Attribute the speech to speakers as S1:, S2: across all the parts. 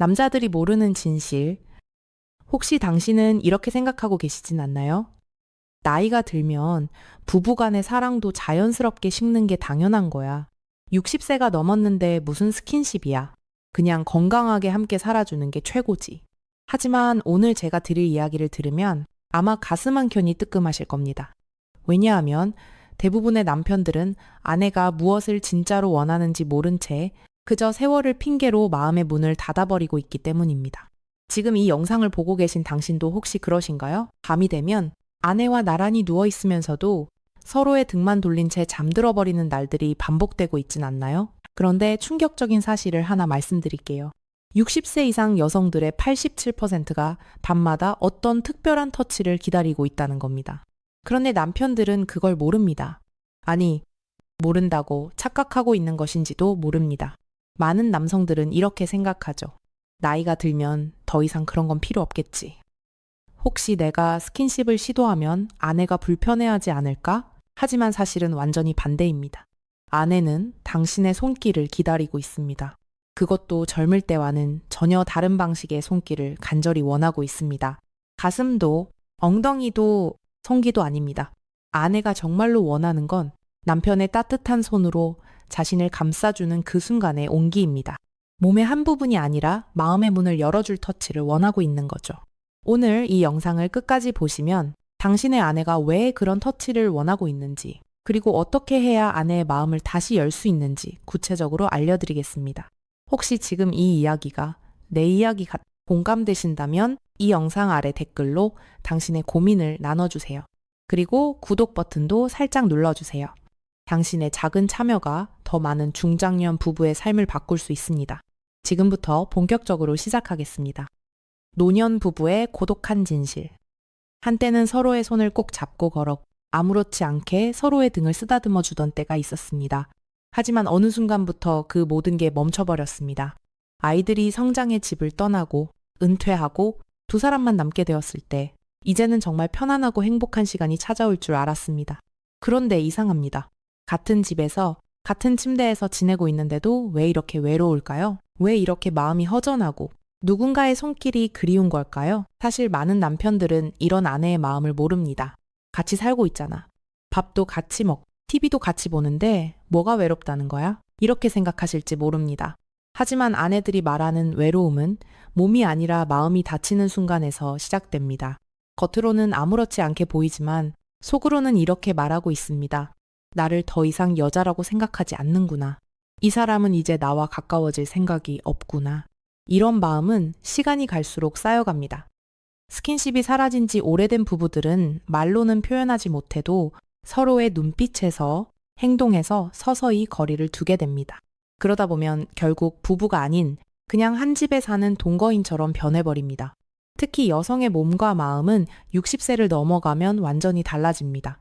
S1: 남자들이 모르는 진실. 혹시 당신은 이렇게 생각하고 계시진 않나요? 나이가 들면 부부 간의 사랑도 자연스럽게 식는 게 당연한 거야. 60세가 넘었는데 무슨 스킨십이야. 그냥 건강하게 함께 살아주는 게 최고지. 하지만 오늘 제가 드릴 이야기를 들으면 아마 가슴 한 켠이 뜨끔하실 겁니다. 왜냐하면 대부분의 남편들은 아내가 무엇을 진짜로 원하는지 모른 채 그저 세월을 핑계로 마음의 문을 닫아버리고 있기 때문입니다. 지금 이 영상을 보고 계신 당신도 혹시 그러신가요? 밤이 되면 아내와 나란히 누워 있으면서도 서로의 등만 돌린 채 잠들어 버리는 날들이 반복되고 있진 않나요? 그런데 충격적인 사실을 하나 말씀드릴게요. 60세 이상 여성들의 87%가 밤마다 어떤 특별한 터치를 기다리고 있다는 겁니다. 그런데 남편들은 그걸 모릅니다. 아니, 모른다고 착각하고 있는 것인지도 모릅니다. 많은 남성들은 이렇게 생각하죠. 나이가 들면 더 이상 그런 건 필요 없겠지. 혹시 내가 스킨십을 시도하면 아내가 불편해하지 않을까? 하지만 사실은 완전히 반대입니다. 아내는 당신의 손길을 기다리고 있습니다. 그것도 젊을 때와는 전혀 다른 방식의 손길을 간절히 원하고 있습니다. 가슴도 엉덩이도 성기도 아닙니다. 아내가 정말로 원하는 건 남편의 따뜻한 손으로 자신을 감싸주는 그 순간의 온기입니다. 몸의 한 부분이 아니라 마음의 문을 열어줄 터치를 원하고 있는 거죠. 오늘 이 영상을 끝까지 보시면 당신의 아내가 왜 그런 터치를 원하고 있는지, 그리고 어떻게 해야 아내의 마음을 다시 열 수 있는지 구체적으로 알려드리겠습니다. 혹시 지금 이 이야기가 내 이야기가 공감되신다면 이 영상 아래 댓글로 당신의 고민을 나눠주세요. 그리고 구독 버튼도 살짝 눌러주세요. 당신의 작은 참여가 더 많은 중장년 부부의 삶을 바꿀 수 있습니다. 지금부터 본격적으로 시작하겠습니다. 노년 부부의 고독한 진실. 한때는 서로의 손을 꼭 잡고 걸어 아무렇지 않게 서로의 등을 쓰다듬어 주던 때가 있었습니다. 하지만 어느 순간부터 그 모든 게 멈춰버렸습니다. 아이들이 성장의 집을 떠나고 은퇴하고 두 사람만 남게 되었을 때 이제는 정말 편안하고 행복한 시간이 찾아올 줄 알았습니다. 그런데 이상합니다. 같은 집에서 같은 침대에서 지내고 있는데도 왜 이렇게 외로울까요? 왜 이렇게 마음이 허전하고 누군가의 손길이 그리운 걸까요? 사실 많은 남편들은 이런 아내의 마음을 모릅니다. 같이 살고 있잖아. 밥도 같이 먹, TV도 같이 보는데 뭐가 외롭다는 거야? 이렇게 생각하실지 모릅니다. 하지만 아내들이 말하는 외로움은 몸이 아니라 마음이 다치는 순간에서 시작됩니다. 겉으로는 아무렇지 않게 보이지만 속으로는 이렇게 말하고 있습니다. 나를 더 이상 여자라고 생각하지 않는구나. 이 사람은 이제 나와 가까워질 생각이 없구나. 이런 마음은 시간이 갈수록 쌓여갑니다. 스킨십이 사라진 지 오래된 부부들은 말로는 표현하지 못해도 서로의 눈빛에서 행동에서 서서히 거리를 두게 됩니다. 그러다 보면 결국 부부가 아닌 그냥 한 집에 사는 동거인처럼 변해버립니다. 특히 여성의 몸과 마음은 60세를 넘어가면 완전히 달라집니다.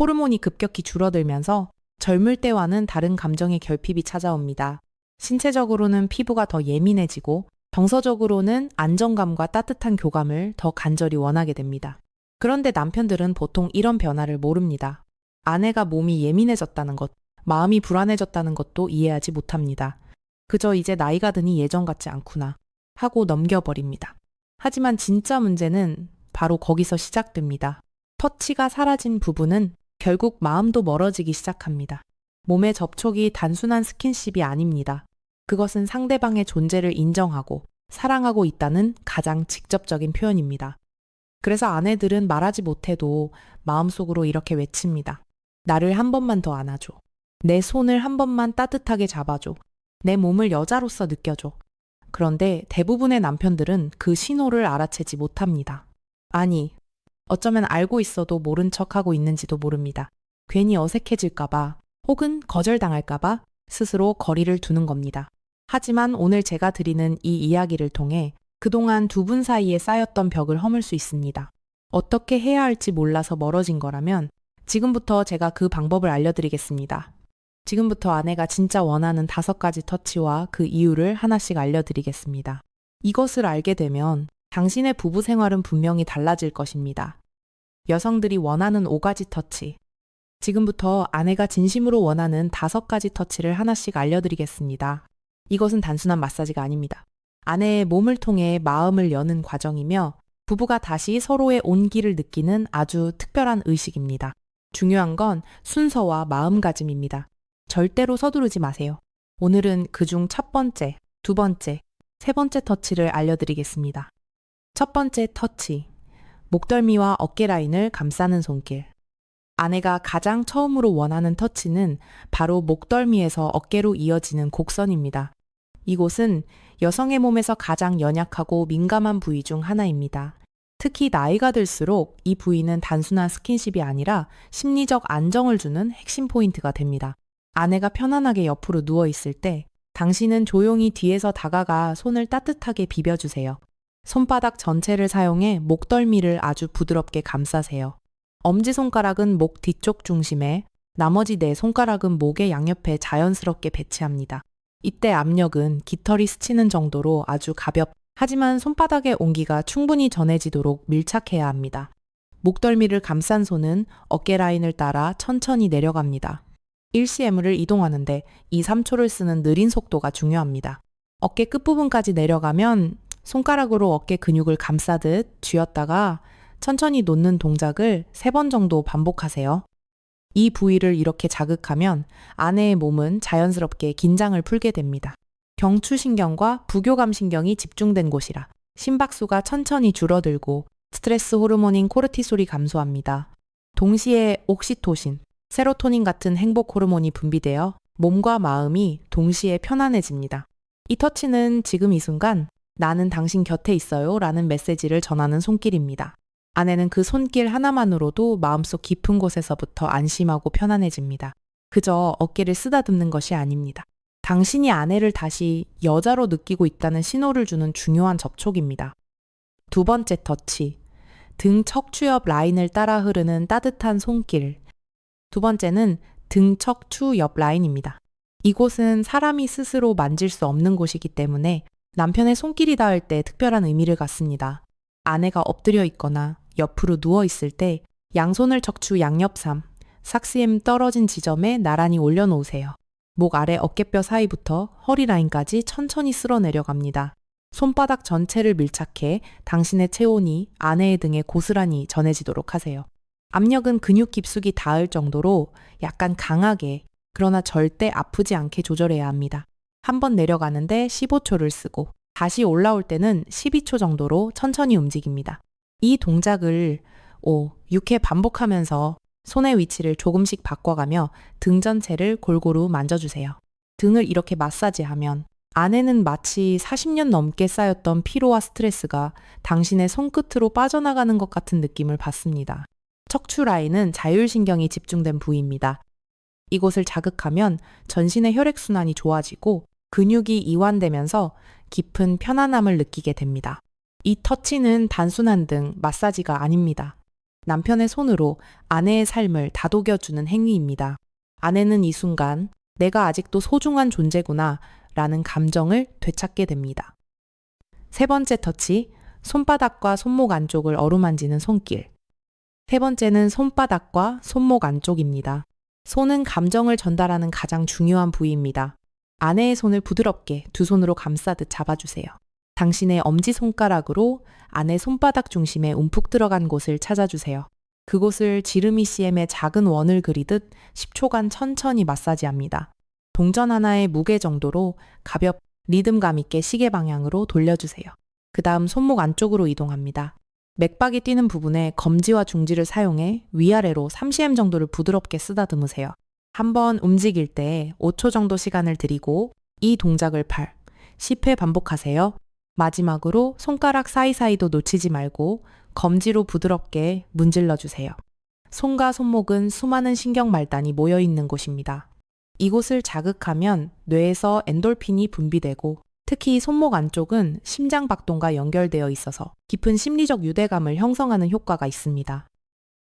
S1: 호르몬이 급격히 줄어들면서 젊을 때와는 다른 감정의 결핍이 찾아옵니다. 신체적으로는 피부가 더 예민해지고 정서적으로는 안정감과 따뜻한 교감을 더 간절히 원하게 됩니다. 그런데 남편들은 보통 이런 변화를 모릅니다. 아내가 몸이 예민해졌다는 것, 마음이 불안해졌다는 것도 이해하지 못합니다. 그저 이제 나이가 드니 예전 같지 않구나 하고 넘겨버립니다. 하지만 진짜 문제는 바로 거기서 시작됩니다. 터치가 사라진 부부는 결국 마음도 멀어지기 시작합니다. 몸의 접촉이 단순한 스킨십이 아닙니다. 그것은 상대방의 존재를 인정하고 사랑하고 있다는 가장 직접적인 표현입니다. 그래서 아내들은 말하지 못해도 마음속으로 이렇게 외칩니다. 나를 한 번만 더 안아줘. 내 손을 한 번만 따뜻하게 잡아줘. 내 몸을 여자로서 느껴줘. 그런데 대부분의 남편들은 그 신호를 알아채지 못합니다. 아니, 어쩌면 알고 있어도 모른 척 하고 있는지도 모릅니다. 괜히 어색해질까봐 혹은 거절당할까봐 스스로 거리를 두는 겁니다. 하지만 오늘 제가 드리는 이 이야기를 통해 그동안 두 분 사이에 쌓였던 벽을 허물 수 있습니다. 어떻게 해야 할지 몰라서 멀어진 거라면 지금부터 제가 그 방법을 알려드리겠습니다. 지금부터 아내가 진짜 원하는 다섯 가지 터치와 그 이유를 하나씩 알려드리겠습니다. 이것을 알게 되면 당신의 부부 생활은 분명히 달라질 것입니다. 여성들이 원하는 5가지 터치. 지금부터 아내가 진심으로 원하는 다섯 가지 터치를 하나씩 알려드리겠습니다. 이것은 단순한 마사지가 아닙니다. 아내의 몸을 통해 마음을 여는 과정이며 부부가 다시 서로의 온기를 느끼는 아주 특별한 의식입니다. 중요한 건 순서와 마음가짐입니다. 절대로 서두르지 마세요. 오늘은 그중 첫 번째, 두 번째, 세 번째 터치를 알려드리겠습니다. 첫 번째 터치. 목덜미와 어깨 라인을 감싸는 손길. 아내가 가장 처음으로 원하는 터치는 바로 목덜미에서 어깨로 이어지는 곡선입니다. 이곳은 여성의 몸에서 가장 연약하고 민감한 부위 중 하나입니다. 특히 나이가 들수록 이 부위는 단순한 스킨십이 아니라 심리적 안정을 주는 핵심 포인트가 됩니다. 아내가 편안하게 옆으로 누워 있을 때 당신은 조용히 뒤에서 다가가 손을 따뜻하게 비벼주세요. 손바닥 전체를 사용해 목덜미를 아주 부드럽게 감싸세요. 엄지손가락은 목 뒤쪽 중심에 나머지 네 손가락은 목의 양옆에 자연스럽게 배치합니다. 이때 압력은 깃털이 스치는 정도로 아주 가볍, 하지만 손바닥의 온기가 충분히 전해지도록 밀착해야 합니다. 목덜미를 감싼 손은 어깨 라인을 따라 천천히 내려갑니다. 1cm를 이동하는데 2, 3초를 쓰는 느린 속도가 중요합니다. 어깨 끝부분까지 내려가면 손가락으로 어깨 근육을 감싸듯 쥐었다가 천천히 놓는 동작을 3번 정도 반복하세요. 이 부위를 이렇게 자극하면 아내의 몸은 자연스럽게 긴장을 풀게 됩니다. 경추신경과 부교감신경이 집중된 곳이라 심박수가 천천히 줄어들고 스트레스 호르몬인 코르티솔이 감소합니다. 동시에 옥시토신, 세로토닌 같은 행복 호르몬이 분비되어 몸과 마음이 동시에 편안해집니다. 이 터치는 지금 이 순간 나는 당신 곁에 있어요 라는 메시지를 전하는 손길입니다. 아내는 그 손길 하나만으로도 마음속 깊은 곳에서부터 안심하고 편안해집니다. 그저 어깨를 쓰다듬는 것이 아닙니다. 당신이 아내를 다시 여자로 느끼고 있다는 신호를 주는 중요한 접촉입니다. 두 번째 터치. 등 척추 옆 라인을 따라 흐르는 따뜻한 손길. 두 번째는 등 척추 옆 라인입니다. 이곳은 사람이 스스로 만질 수 없는 곳이기 때문에 남편의 손길이 닿을 때 특별한 의미를 갖습니다. 아내가 엎드려 있거나 옆으로 누워 있을 때 양손을 척추 양옆삼, 삭스햄 떨어진 지점에 나란히 올려놓으세요. 목 아래 어깨뼈 사이부터 허리 라인까지 천천히 쓸어 내려갑니다. 손바닥 전체를 밀착해 당신의 체온이 아내의 등에 고스란히 전해지도록 하세요. 압력은 근육 깊숙이 닿을 정도로 약간 강하게 그러나 절대 아프지 않게 조절해야 합니다. 한 번 내려가는데 15초를 쓰고 다시 올라올 때는 12초 정도로 천천히 움직입니다. 이 동작을 5, 6회 반복하면서 손의 위치를 조금씩 바꿔가며 등 전체를 골고루 만져주세요. 등을 이렇게 마사지하면 아내는 마치 40년 넘게 쌓였던 피로와 스트레스가 당신의 손끝으로 빠져나가는 것 같은 느낌을 받습니다. 척추 라인은 자율신경이 집중된 부위입니다. 이곳을 자극하면 전신의 혈액순환이 좋아지고 근육이 이완되면서 깊은 편안함을 느끼게 됩니다. 이 터치는 단순한 등 마사지가 아닙니다. 남편의 손으로 아내의 삶을 다독여주는 행위입니다. 아내는 이 순간 내가 아직도 소중한 존재구나 라는 감정을 되찾게 됩니다. 세 번째 터치, 손바닥과 손목 안쪽을 어루만지는 손길. 세 번째는 손바닥과 손목 안쪽입니다. 손은 감정을 전달하는 가장 중요한 부위입니다. 아내의 손을 부드럽게 두 손으로 감싸듯 잡아주세요. 당신의 엄지손가락으로 아내 손바닥 중심에 움푹 들어간 곳을 찾아주세요. 그곳을 지르미 CM의 작은 원을 그리듯 10초간 천천히 마사지합니다. 동전 하나의 무게 정도로 가볍, 리듬감 있게 시계 방향으로 돌려주세요. 그 다음 손목 안쪽으로 이동합니다. 맥박이 뛰는 부분에 검지와 중지를 사용해 위아래로 3cm 정도를 부드럽게 쓰다듬으세요. 한번 움직일 때 5초 정도 시간을 들이고 이 동작을 8, 10회 반복하세요. 마지막으로 손가락 사이사이도 놓치지 말고 검지로 부드럽게 문질러 주세요. 손과 손목은 수많은 신경 말단이 모여 있는 곳입니다. 이곳을 자극하면 뇌에서 엔돌핀이 분비되고 특히 손목 안쪽은 심장 박동과 연결되어 있어서 깊은 심리적 유대감을 형성하는 효과가 있습니다.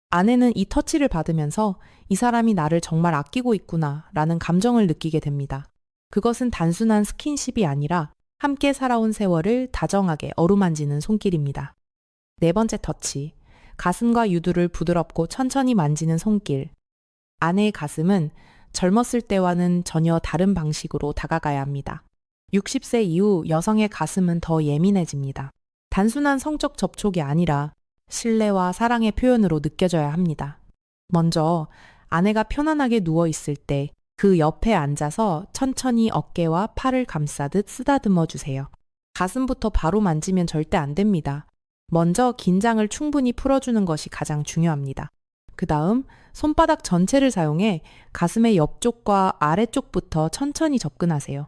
S1: 아내는 이 터치를 받으면서 이 사람이 나를 정말 아끼고 있구나 라는 감정을 느끼게 됩니다. 그것은 단순한 스킨십이 아니라 함께 살아온 세월을 다정하게 어루만지는 손길입니다. 네 번째 터치. 가슴과 유두를 부드럽고 천천히 만지는 손길. 아내의 가슴은 젊었을 때와는 전혀 다른 방식으로 다가가야 합니다. 60세 이후 여성의 가슴은 더 예민해집니다. 단순한 성적 접촉이 아니라 신뢰와 사랑의 표현으로 느껴져야 합니다. 먼저 아내가 편안하게 누워 있을 때 그 옆에 앉아서 천천히 어깨와 팔을 감싸듯 쓰다듬어 주세요. 가슴부터 바로 만지면 절대 안 됩니다. 먼저 긴장을 충분히 풀어주는 것이 가장 중요합니다. 그 다음 손바닥 전체를 사용해 가슴의 옆쪽과 아래쪽부터 천천히 접근하세요.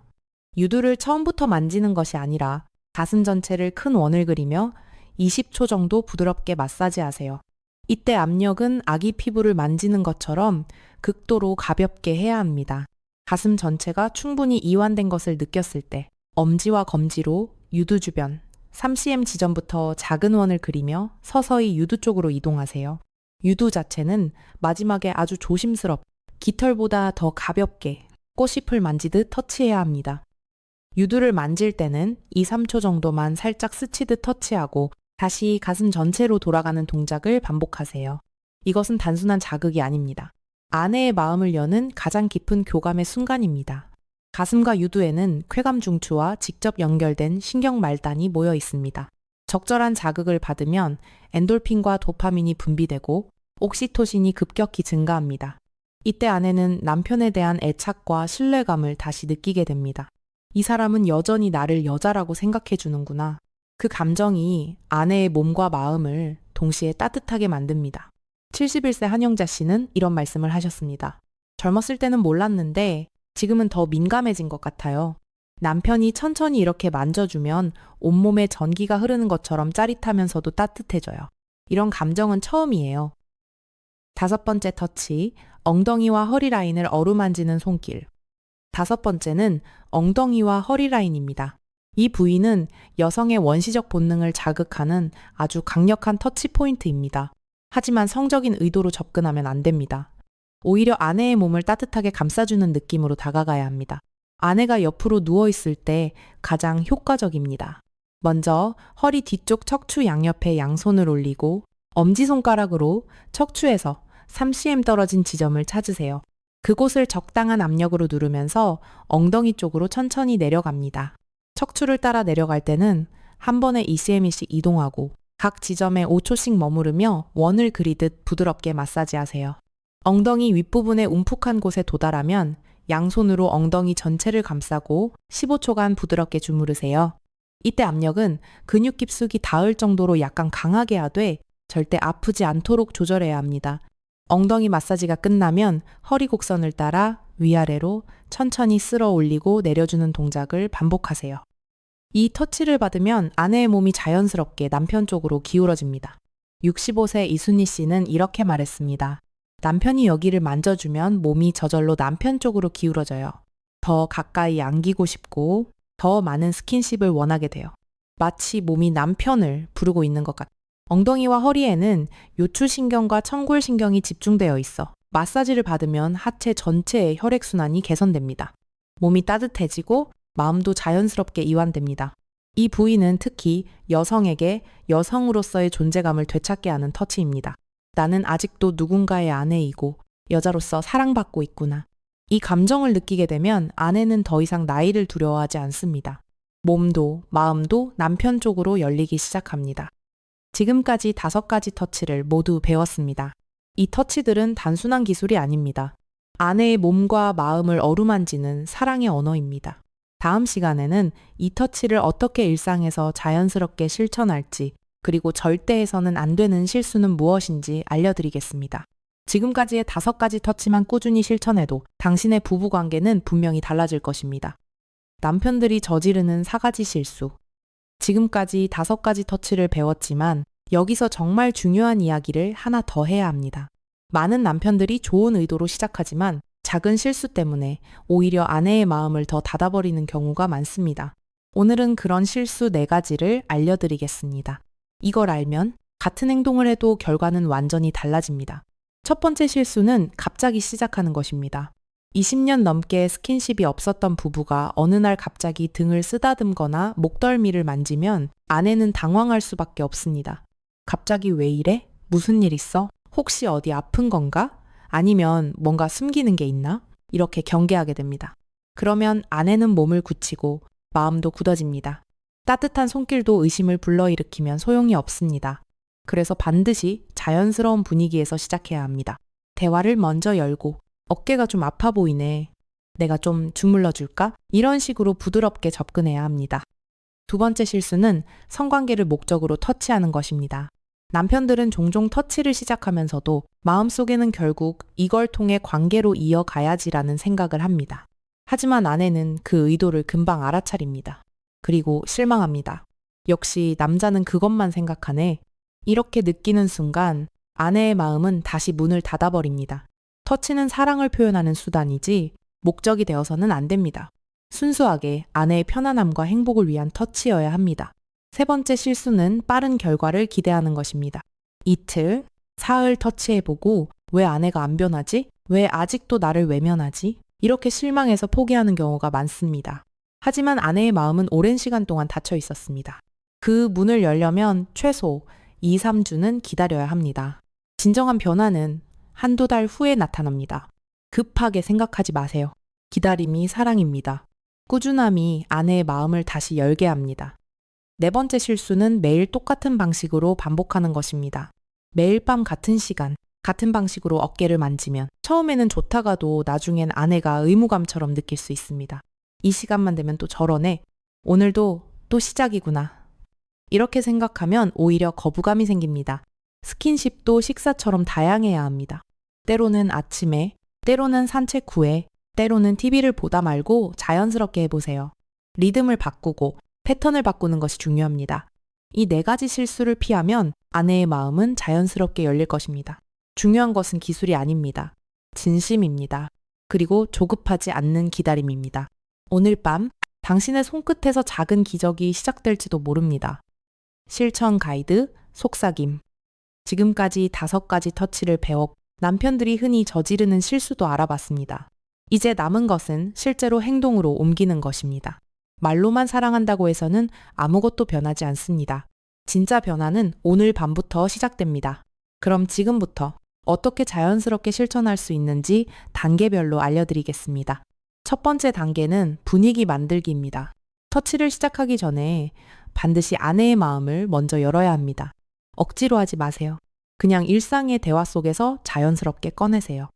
S1: 유두를 처음부터 만지는 것이 아니라 가슴 전체를 큰 원을 그리며 20초 정도 부드럽게 마사지하세요. 이때 압력은 아기 피부를 만지는 것처럼 극도로 가볍게 해야 합니다. 가슴 전체가 충분히 이완된 것을 느꼈을 때 엄지와 검지로 유두 주변 3cm 지점부터 작은 원을 그리며 서서히 유두 쪽으로 이동하세요. 유두 자체는 마지막에 아주 조심스럽 깃털보다 더 가볍게 꽃잎을 만지듯 터치해야 합니다. 유두를 만질 때는 2, 3초 정도만 살짝 스치듯 터치하고 다시 가슴 전체로 돌아가는 동작을 반복하세요. 이것은 단순한 자극이 아닙니다. 아내의 마음을 여는 가장 깊은 교감의 순간입니다. 가슴과 유두에는 쾌감 중추와 직접 연결된 신경 말단이 모여 있습니다. 적절한 자극을 받으면 엔돌핀과 도파민이 분비되고 옥시토신이 급격히 증가합니다. 이때 아내는 남편에 대한 애착과 신뢰감을 다시 느끼게 됩니다. 이 사람은 여전히 나를 여자라고 생각해 주는구나. 그 감정이 아내의 몸과 마음을 동시에 따뜻하게 만듭니다. 71세 한영자 씨는 이런 말씀을 하셨습니다. 젊었을 때는 몰랐는데 지금은 더 민감해진 것 같아요. 남편이 천천히 이렇게 만져주면 온몸에 전기가 흐르는 것처럼 짜릿하면서도 따뜻해져요. 이런 감정은 처음이에요. 다섯 번째 터치, 엉덩이와 허리 라인을 어루만지는 손길. 다섯 번째는 엉덩이와 허리 라인입니다. 이 부위는 여성의 원시적 본능을 자극하는 아주 강력한 터치 포인트입니다. 하지만 성적인 의도로 접근하면 안 됩니다. 오히려 아내의 몸을 따뜻하게 감싸주는 느낌으로 다가가야 합니다. 아내가 옆으로 누워있을 때 가장 효과적입니다. 먼저 허리 뒤쪽 척추 양옆에 양손을 올리고 엄지손가락으로 척추에서 3cm 떨어진 지점을 찾으세요. 그곳을 적당한 압력으로 누르면서 엉덩이 쪽으로 천천히 내려갑니다. 척추를 따라 내려갈 때는 한 번에 2cm씩 이동하고 각 지점에 5초씩 머무르며 원을 그리듯 부드럽게 마사지하세요. 엉덩이 윗부분의 움푹한 곳에 도달하면 양손으로 엉덩이 전체를 감싸고 15초간 부드럽게 주무르세요. 이때 압력은 근육 깊숙이 닿을 정도로 약간 강하게 하되 절대 아프지 않도록 조절해야 합니다. 엉덩이 마사지가 끝나면 허리 곡선을 따라 위아래로 천천히 쓸어 올리고 내려주는 동작을 반복하세요. 이 터치를 받으면 아내의 몸이 자연스럽게 남편 쪽으로 기울어집니다. 65세 이순희 씨는 이렇게 말했습니다. 남편이 여기를 만져주면 몸이 저절로 남편 쪽으로 기울어져요. 더 가까이 안기고 싶고 더 많은 스킨십을 원하게 돼요. 마치 몸이 남편을 부르고 있는 것 같아요. 엉덩이와 허리에는 요추신경과 청골신경이 집중되어 있어 마사지를 받으면 하체 전체의 혈액순환이 개선됩니다. 몸이 따뜻해지고 마음도 자연스럽게 이완됩니다. 이 부위는 특히 여성에게 여성으로서의 존재감을 되찾게 하는 터치입니다. 나는 아직도 누군가의 아내이고 여자로서 사랑받고 있구나. 이 감정을 느끼게 되면 아내는 더 이상 나이를 두려워하지 않습니다. 몸도 마음도 남편 쪽으로 열리기 시작합니다. 지금까지 다섯 가지 터치를 모두 배웠습니다. 이 터치들은 단순한 기술이 아닙니다. 아내의 몸과 마음을 어루만지는 사랑의 언어입니다. 다음 시간에는 이 터치를 어떻게 일상에서 자연스럽게 실천할지, 그리고 절대 해서는 안 되는 실수는 무엇인지 알려드리겠습니다. 지금까지의 다섯 가지 터치만 꾸준히 실천해도 당신의 부부 관계는 분명히 달라질 것입니다. 남편들이 저지르는 사가지 실수. 지금까지 다섯 가지 터치를 배웠지만 여기서 정말 중요한 이야기를 하나 더 해야 합니다. 많은 남편들이 좋은 의도로 시작하지만 작은 실수 때문에 오히려 아내의 마음을 더 닫아버리는 경우가 많습니다. 오늘은 그런 실수 네 가지를 알려드리겠습니다. 이걸 알면 같은 행동을 해도 결과는 완전히 달라집니다. 첫 번째 실수는 갑자기 시작하는 것입니다. 20년 넘게 스킨십이 없었던 부부가 어느 날 갑자기 등을 쓰다듬거나 목덜미를 만지면 아내는 당황할 수밖에 없습니다. 갑자기 왜 이래? 무슨 일 있어? 혹시 어디 아픈 건가? 아니면 뭔가 숨기는 게 있나? 이렇게 경계하게 됩니다. 그러면 아내는 몸을 굳히고 마음도 굳어집니다. 따뜻한 손길도 의심을 불러일으키면 소용이 없습니다. 그래서 반드시 자연스러운 분위기에서 시작해야 합니다. 대화를 먼저 열고 어깨가 좀 아파 보이네. 내가 좀 주물러 줄까? 이런 식으로 부드럽게 접근해야 합니다. 두 번째 실수는 성관계를 목적으로 터치하는 것입니다. 남편들은 종종 터치를 시작하면서도 마음속에는 결국 이걸 통해 관계로 이어가야지라는 생각을 합니다. 하지만 아내는 그 의도를 금방 알아차립니다. 그리고 실망합니다. 역시 남자는 그것만 생각하네. 이렇게 느끼는 순간 아내의 마음은 다시 문을 닫아버립니다. 터치는 사랑을 표현하는 수단이지 목적이 되어서는 안 됩니다. 순수하게 아내의 편안함과 행복을 위한 터치여야 합니다. 세 번째 실수는 빠른 결과를 기대하는 것입니다. 이틀, 사흘 터치해보고 왜 아내가 안 변하지? 왜 아직도 나를 외면하지? 이렇게 실망해서 포기하는 경우가 많습니다. 하지만 아내의 마음은 오랜 시간 동안 닫혀 있었습니다. 그 문을 열려면 최소 2, 3주는 기다려야 합니다. 진정한 변화는 한두 달 후에 나타납니다. 급하게 생각하지 마세요. 기다림이 사랑입니다. 꾸준함이 아내의 마음을 다시 열게 합니다. 네 번째 실수는 매일 똑같은 방식으로 반복하는 것입니다. 매일 밤 같은 시간, 같은 방식으로 어깨를 만지면 처음에는 좋다가도 나중엔 아내가 의무감처럼 느낄 수 있습니다. 이 시간만 되면 또 저러네. 오늘도 또 시작이구나. 이렇게 생각하면 오히려 거부감이 생깁니다. 스킨십도 식사처럼 다양해야 합니다. 때로는 아침에, 때로는 산책 후에, 때로는 TV를 보다 말고 자연스럽게 해보세요. 리듬을 바꾸고 패턴을 바꾸는 것이 중요합니다. 이 네 가지 실수를 피하면 아내의 마음은 자연스럽게 열릴 것입니다. 중요한 것은 기술이 아닙니다. 진심입니다. 그리고 조급하지 않는 기다림입니다. 오늘 밤 당신의 손끝에서 작은 기적이 시작될지도 모릅니다. 실천 가이드 속삭임. 지금까지 다섯 가지 터치를 배워 남편들이 흔히 저지르는 실수도 알아봤습니다. 이제 남은 것은 실제로 행동으로 옮기는 것입니다. 말로만 사랑한다고 해서는 아무것도 변하지 않습니다. 진짜 변화는 오늘 밤부터 시작됩니다. 그럼 지금부터 어떻게 자연스럽게 실천할 수 있는지 단계별로 알려드리겠습니다. 첫 번째 단계는 분위기 만들기입니다. 터치를 시작하기 전에 반드시 아내의 마음을 먼저 열어야 합니다. 억지로 하지 마세요. 그냥 일상의 대화 속에서 자연스럽게 꺼내세요.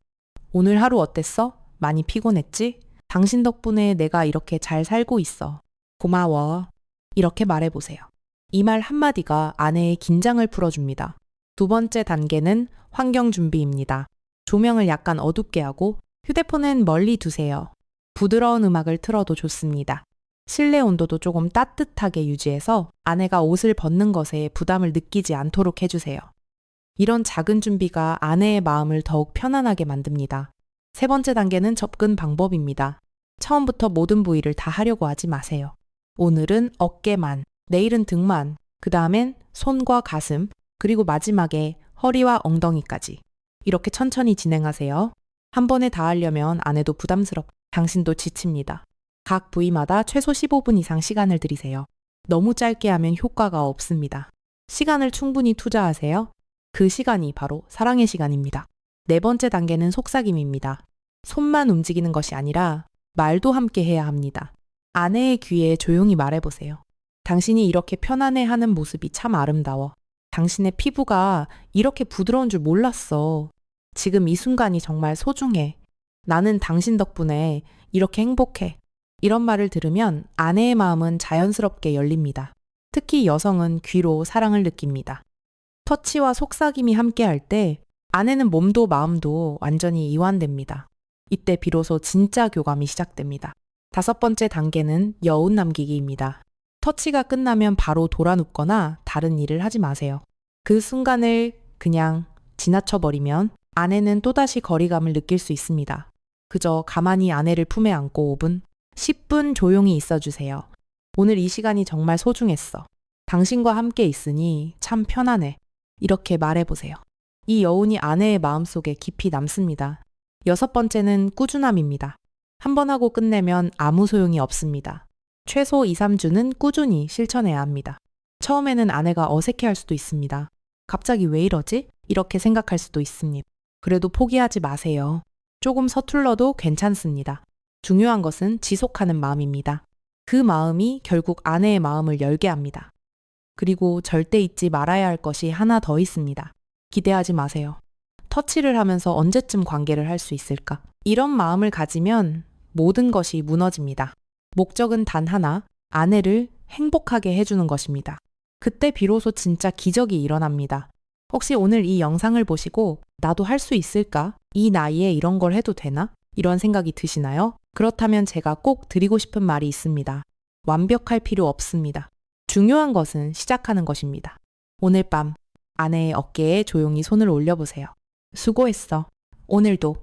S1: 오늘 하루 어땠어? 많이 피곤했지? 당신 덕분에 내가 이렇게 잘 살고 있어. 고마워. 이렇게 말해보세요. 이 말 한마디가 아내의 긴장을 풀어줍니다. 두 번째 단계는 환경 준비입니다. 조명을 약간 어둡게 하고 휴대폰은 멀리 두세요. 부드러운 음악을 틀어도 좋습니다. 실내 온도도 조금 따뜻하게 유지해서 아내가 옷을 벗는 것에 부담을 느끼지 않도록 해주세요. 이런 작은 준비가 아내의 마음을 더욱 편안하게 만듭니다. 세 번째 단계는 접근 방법입니다. 처음부터 모든 부위를 다 하려고 하지 마세요. 오늘은 어깨만, 내일은 등만, 그 다음엔 손과 가슴, 그리고 마지막에 허리와 엉덩이까지. 이렇게 천천히 진행하세요. 한 번에 다 하려면 아내도 부담스럽, 당신도 지칩니다. 각 부위마다 최소 15분 이상 시간을 들이세요. 너무 짧게 하면 효과가 없습니다. 시간을 충분히 투자하세요. 그 시간이 바로 사랑의 시간입니다. 네 번째 단계는 속삭임입니다. 손만 움직이는 것이 아니라 말도 함께 해야 합니다. 아내의 귀에 조용히 말해보세요. 당신이 이렇게 편안해 하는 모습이 참 아름다워. 당신의 피부가 이렇게 부드러운 줄 몰랐어. 지금 이 순간이 정말 소중해. 나는 당신 덕분에 이렇게 행복해. 이런 말을 들으면 아내의 마음은 자연스럽게 열립니다. 특히 여성은 귀로 사랑을 느낍니다. 터치와 속삭임이 함께 할 때 아내는 몸도 마음도 완전히 이완됩니다. 이때 비로소 진짜 교감이 시작됩니다. 다섯 번째 단계는 여운 남기기입니다. 터치가 끝나면 바로 돌아 눕거나 다른 일을 하지 마세요. 그 순간을 그냥 지나쳐버리면 아내는 또다시 거리감을 느낄 수 있습니다. 그저 가만히 아내를 품에 안고 5분, 10분 조용히 있어 주세요. 오늘 이 시간이 정말 소중했어. 당신과 함께 있으니 참 편안해. 이렇게 말해보세요. 이 여운이 아내의 마음속에 깊이 남습니다. 여섯 번째는 꾸준함입니다. 한 번 하고 끝내면 아무 소용이 없습니다. 최소 2, 3주는 꾸준히 실천해야 합니다. 처음에는 아내가 어색해 할 수도 있습니다. 갑자기 왜 이러지? 이렇게 생각할 수도 있습니다. 그래도 포기하지 마세요. 조금 서툴러도 괜찮습니다. 중요한 것은 지속하는 마음입니다. 그 마음이 결국 아내의 마음을 열게 합니다. 그리고 절대 잊지 말아야 할 것이 하나 더 있습니다. 기대하지 마세요. 터치를 하면서 언제쯤 관계를 할 수 있을까? 이런 마음을 가지면 모든 것이 무너집니다. 목적은 단 하나, 아내를 행복하게 해주는 것입니다. 그때 비로소 진짜 기적이 일어납니다. 혹시 오늘 이 영상을 보시고 나도 할 수 있을까? 이 나이에 이런 걸 해도 되나? 이런 생각이 드시나요? 그렇다면 제가 꼭 드리고 싶은 말이 있습니다. 완벽할 필요 없습니다. 중요한 것은 시작하는 것입니다. 오늘 밤 아내의 어깨에 조용히 손을 올려보세요. 수고했어. 오늘도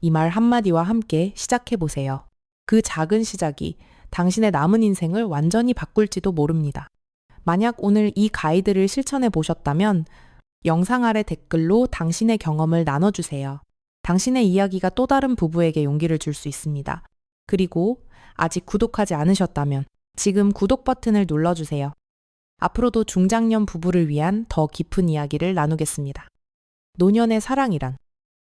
S1: 이 말 한마디와 함께 시작해보세요. 그 작은 시작이 당신의 남은 인생을 완전히 바꿀지도 모릅니다. 만약 오늘 이 가이드를 실천해 보셨다면 영상 아래 댓글로 당신의 경험을 나눠주세요. 당신의 이야기가 또 다른 부부에게 용기를 줄 수 있습니다. 그리고 아직 구독하지 않으셨다면 지금 구독 버튼을 눌러주세요. 앞으로도 중장년 부부를 위한 더 깊은 이야기를 나누겠습니다. 노년의 사랑이란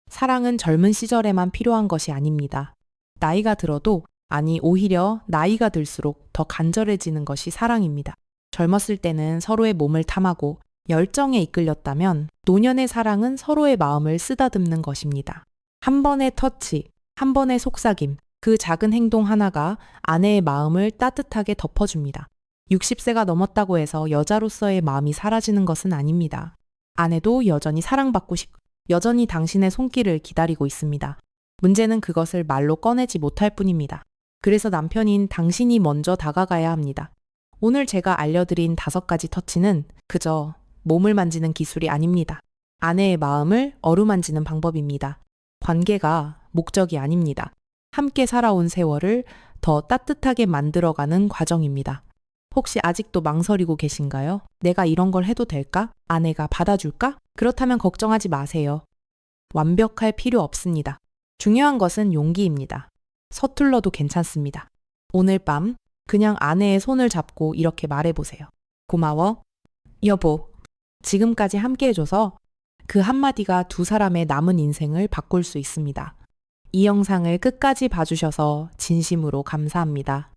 S1: 사랑은 젊은 시절에만 필요한 것이 아닙니다. 나이가 들어도 아니 오히려 나이가 들수록 더 간절해지는 것이 사랑입니다. 젊었을 때는 서로의 몸을 탐하고 열정에 이끌렸다면 노년의 사랑은 서로의 마음을 쓰다듬는 것입니다. 한 번의 터치, 한 번의 속삭임, 그 작은 행동 하나가 아내의 마음을 따뜻하게 덮어줍니다. 60세가 넘었다고 해서 여자로서의 마음이 사라지는 것은 아닙니다. 아내도 여전히 사랑받고 싶고 여전히 당신의 손길을 기다리고 있습니다. 문제는 그것을 말로 꺼내지 못할 뿐입니다. 그래서 남편인 당신이 먼저 다가가야 합니다. 오늘 제가 알려드린 다섯 가지 터치는 그저 몸을 만지는 기술이 아닙니다. 아내의 마음을 어루만지는 방법입니다. 관계가 목적이 아닙니다. 함께 살아온 세월을 더 따뜻하게 만들어가는 과정입니다. 혹시 아직도 망설이고 계신가요? 내가 이런 걸 해도 될까? 아내가 받아줄까? 그렇다면 걱정하지 마세요. 완벽할 필요 없습니다. 중요한 것은 용기입니다. 서툴러도 괜찮습니다. 오늘 밤 그냥 아내의 손을 잡고 이렇게 말해보세요. 고마워. 여보, 지금까지 함께 해줘서 그 한마디가 두 사람의 남은 인생을 바꿀 수 있습니다. 이 영상을 끝까지 봐주셔서 진심으로 감사합니다.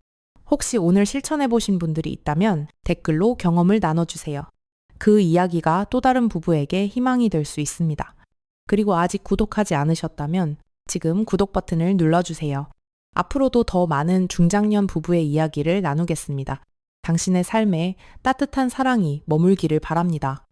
S1: 혹시 오늘 실천해 보신 분들이 있다면 댓글로 경험을 나눠주세요. 그 이야기가 또 다른 부부에게 희망이 될 수 있습니다. 그리고 아직 구독하지 않으셨다면 지금 구독 버튼을 눌러주세요. 앞으로도 더 많은 중장년 부부의 이야기를 나누겠습니다. 당신의 삶에 따뜻한 사랑이 머물기를 바랍니다.